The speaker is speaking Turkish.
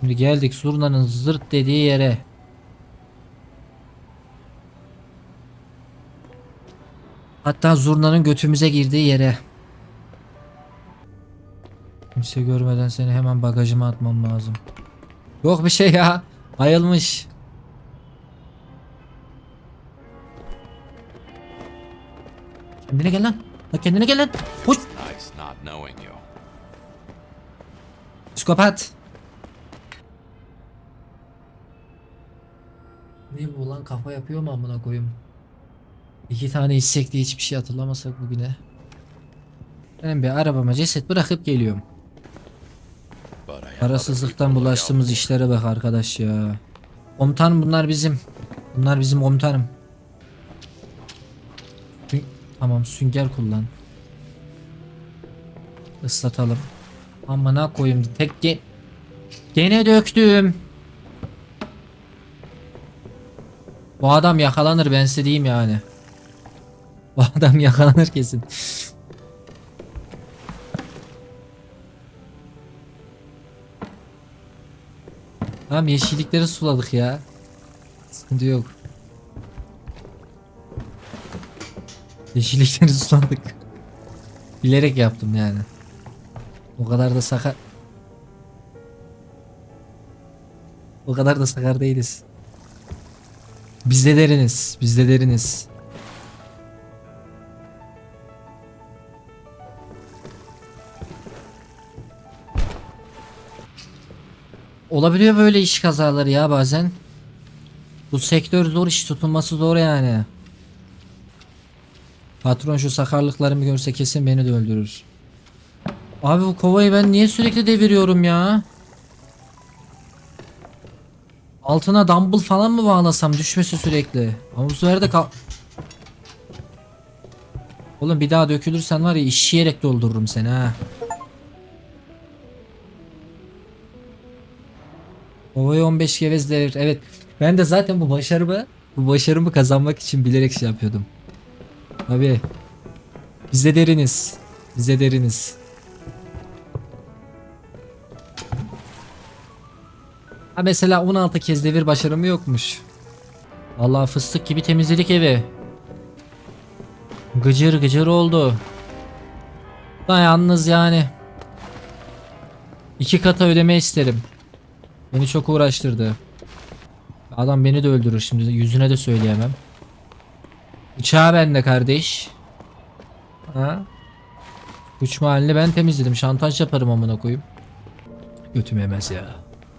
Şimdi geldik zurnanın zırt dediği yere. Hatta zurnanın götümüze girdiği yere. Kimse görmeden seni hemen bagajıma atmam lazım. Yok bir şey ya. Bayılmış. Kendine gel lan. Lan kendine gel lan. You. Psikopat. Ne bu lan kafa yapıyor mu amına koyayım? İki tane içsek diye hiçbir şey hatırlamasak bugüne. Ben bir arabama ceset bırakıp geliyorum. Parasızlıktan bulaştığımız işlere bak arkadaş ya. Komutanım bunlar bizim. Bunlar bizim komutanım. Tamam sünger kullan. Islatalım. Amına koyayım tek ge Gene döktüm. Bu adam yakalanır ben size diyeyim yani. Bu adam yakalanır kesin. Tamam yeşillikleri suladık ya. Sıkıntı yok. Yeşillikleri suladık. Bilerek yaptım yani. O kadar da sakar. O kadar da sakar değiliz. Biz de deriniz. Biz de deriniz. Olabiliyor böyle iş kazaları ya bazen. Bu sektör zor iş tutulması zor yani. Patron şu sakarlıklarımı görse kesin beni de öldürür. Abi bu kovayı ben niye sürekli deviriyorum ya? Altına dumbbell falan mı bağlasam düşmesi sürekli. Ama bu sefer de kal... Oğlum bir daha dökülürsen var ya işleyerek doldururum seni ha. Kovayı 15 kevez devir. Evet. Ben de zaten bu başarımı bu başarımı kazanmak için bilerek şey yapıyordum. Abi. Bize deriniz. Bize deriniz. Ha mesela 16 kez devir başarımı yokmuş. Allah fıstık gibi temizledik evi. Gıcır gıcır oldu. Da yani. iki kata ödeme isterim. Beni çok uğraştırdı. Adam beni de öldürür şimdi yüzüne de söyleyemem. Bıçağı bende kardeş. Ha? Uçma halini ben temizledim. Şantaj yaparım amına koyayım. Götüm yemez ya.